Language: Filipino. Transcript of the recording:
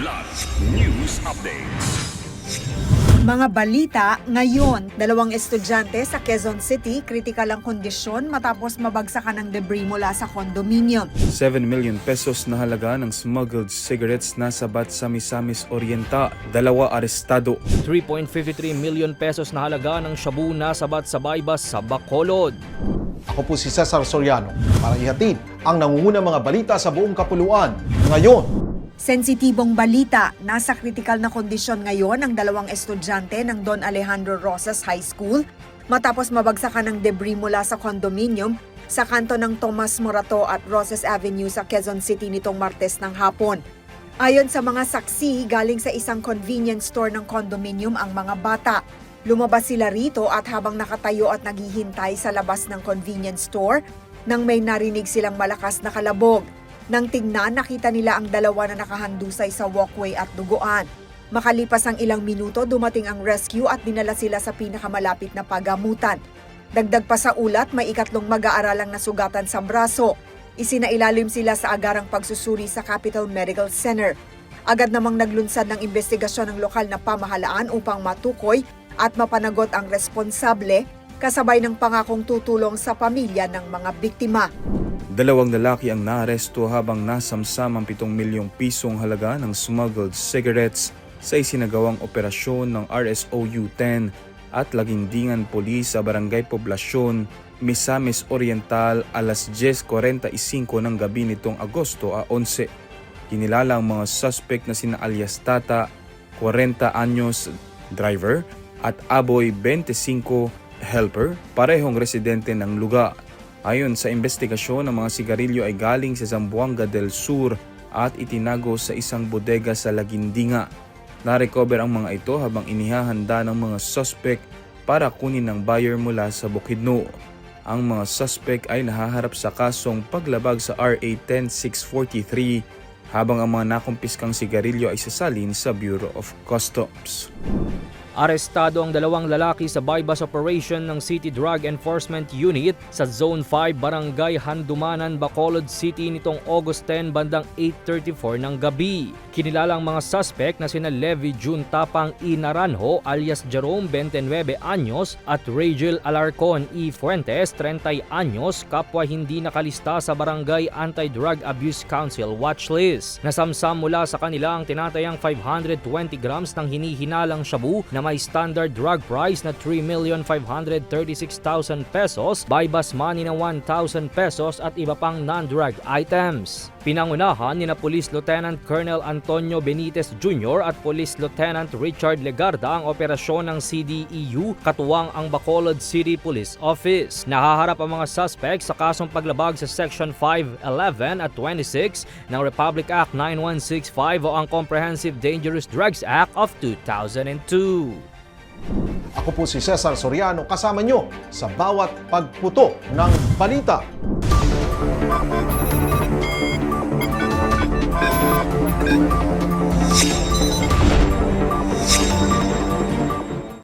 Kidlat News Updates. Mga balita ngayon, dalawang estudyante sa Quezon City kritikal ang kondisyon matapos mabagsakan ng debris mula sa condominium. 7 million pesos na halaga ng smuggled cigarettes na sabat sa Misamis Oriental. Dalawa arestado. 3.53 million pesos na halaga ng shabu na sabat sa Baybas sa Bacolod. Ako po si Cesar Soriano para ihatid ang nangungunang mga balita sa buong kapuluan. Ngayon, Sensitibong balita, nasa kritikal na kondisyon ngayon ang dalawang estudyante ng Don Alejandro Rosas High School matapos mabagsakan ng debris mula sa condominium sa kanto ng Tomas Morato at Rosas Avenue sa Quezon City nitong Martes ng hapon. Ayon sa mga saksi, galing sa isang convenience store ng condominium ang mga bata. Lumabas sila rito at habang nakatayo at naghihintay sa labas ng convenience store, nang may narinig silang malakas na kalabog. Nang tingnan, nakita nila ang dalawa na nakahandusay sa walkway at duguan. Makalipas ang ilang minuto, dumating ang rescue at dinala sila sa pinakamalapit na pagamutan. Dagdag pa sa ulat, may ikatlong mag-aaralang nasugatan sa braso. Isinailalim sila sa agarang pagsusuri sa Capital Medical Center. Agad namang naglunsad ng investigasyon ng lokal na pamahalaan upang matukoy at mapanagot ang responsable kasabay ng pangakong tutulong sa pamilya ng mga biktima. Dalawang lalaki ang naaresto habang nasamsam ang 7 milyong pisong halaga ng smuggled cigarettes sa isinagawang operasyon ng RSOU 10 at Lagindingan Police sa Barangay Poblasyon, Misamis Oriental alas 10.45 ng gabi nitong Agosto a 11. Kinilala ang mga suspect na sina alias Tata, 40 anyos, driver, at Aboy 25, helper, parehong residente ng lugar. Ayon sa investigasyon, ang mga sigarilyo ay galing sa Zamboanga del Sur at itinago sa isang bodega sa Lagindinga. Narecover ang mga ito habang inihahanda ng mga suspect para kunin ng buyer mula sa Bukidno. Ang mga suspect ay nahaharap sa kasong paglabag sa RA 10643 habang ang mga nakumpiskang sigarilyo ay sasalin sa Bureau of Customs. Arestado ang dalawang lalaki sa bypass operation ng City Drug Enforcement Unit sa Zone 5, Barangay Handumanan, Bacolod City nitong August 10 bandang 8.34 ng gabi. Kinilalang mga suspect na sina Levi June Tapang E. Naranjo alias Jerome 29 anyos at Rachel Alarcon E. Fuentes 30 anyos kapwa hindi nakalista sa Barangay Anti-Drug Abuse Council watchlist. Nasamsam mula sa kanila ang tinatayang 520 grams ng hinihinalang shabu na may standard drug price na 3,536,000 pesos, bypass money na 1,000 pesos at iba pang non-drug items. Pinangunahan ni na Police Lieutenant Colonel Antonio Benitez Jr. at Police Lieutenant Richard Legarda ang operasyon ng CDEU katuwang ang Bacolod City Police Office. Nahaharap ang mga suspect sa kasong paglabag sa Section 511 at 26 ng Republic Act 9165 o ang Comprehensive Dangerous Drugs Act of 2002. ako po si Cesar Soriano kasama nyo sa bawat pagputo ng balita.